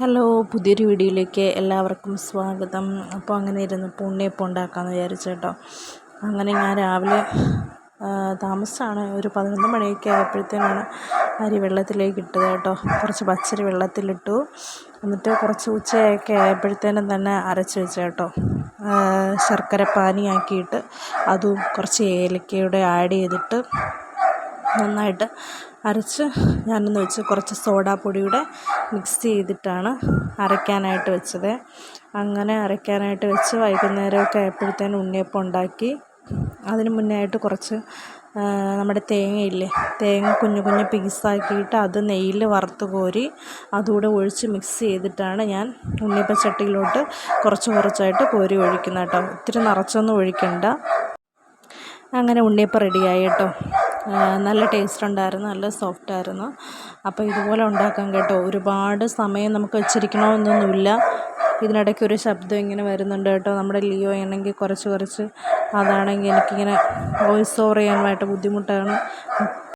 Hello പുതിയൊരു വീഡിയോയിലേക്ക് എല്ലാവർക്കും സ്വാഗതം. അപ്പോൾ അങ്ങനെ ഇരുന്ന് ഉണ്ണിയപ്പം ഉണ്ടാക്കാമെന്ന് വിചാരിച്ചു കേട്ടോ. അങ്ങനെ ഞാൻ രാവിലെ താമസമാണ് ഒരു പതിനൊന്ന് മണിയൊക്കെ ആയപ്പോഴത്തേനാണ് അരി വെള്ളത്തിലേക്ക് ഇട്ടത് കേട്ടോ. കുറച്ച് പച്ചരി വെള്ളത്തിലിട്ടു. എന്നിട്ട് കുറച്ച് ഉച്ചയൊക്കെ ആയപ്പോഴത്തേനും തന്നെ അരച്ച് വെച്ച കേട്ടോ. ശർക്കര പാനിയാക്കിയിട്ട് അതും കുറച്ച് ഏലക്കയുടെ ആഡ് ചെയ്തിട്ട് നന്നായിട്ട് അരച്ച് ഞാനൊന്ന് വെച്ച് കുറച്ച് സോഡാപ്പൊടിയുടെ മിക്സ് ചെയ്തിട്ടാണ് അരയ്ക്കാനായിട്ട് വെച്ചത്. അങ്ങനെ അരയ്ക്കാനായിട്ട് വെച്ച് വൈകുന്നേരമൊക്കെ ആയപ്പോഴത്തേനും ഉണ്ണിയപ്പം ഉണ്ടാക്കി. അതിന് മുന്നേ ആയിട്ട് കുറച്ച് നമ്മുടെ തേങ്ങയില്ലേ തേങ്ങ കുഞ്ഞു കുഞ്ഞു പീസാക്കിയിട്ട് അത് നെയ്യിൽ വറുത്ത് കോരി അതുകൂടെ ഒഴിച്ച് മിക്സ് ചെയ്തിട്ടാണ് ഞാൻ ഉണ്ണിയപ്പച്ചട്ടിയിലോട്ട് കുറച്ച് കുറച്ചായിട്ട് കോരി ഒഴിക്കുന്നത് കേട്ടോ. ഒത്തിരി നിറച്ചൊന്നും ഒഴിക്കണ്ട. അങ്ങനെ ഉണ്ണിയപ്പം റെഡിയായി കേട്ടോ. നല്ല ടേസ്റ്റ് ഉണ്ടായിരുന്നു നല്ല സോഫ്റ്റ് ആയിരുന്നു. അപ്പോൾ ഇതുപോലെ ഉണ്ടാക്കാം കേട്ടോ. ഒരുപാട് സമയം നമുക്ക് വെച്ചിരിക്കണമെന്നൊന്നുമില്ല. ഇതിനിടയ്ക്ക് ഒരു ശബ്ദം ഇങ്ങനെ വരുന്നുണ്ട് കേട്ടോ. നമ്മുടെ ലിയോ ആണെങ്കിൽ കുറച്ച് കുറച്ച് അതാണെങ്കിൽ എനിക്കിങ്ങനെ വോയിസ് ഓവർ ചെയ്യാനായിട്ട് ബുദ്ധിമുട്ടാണ്.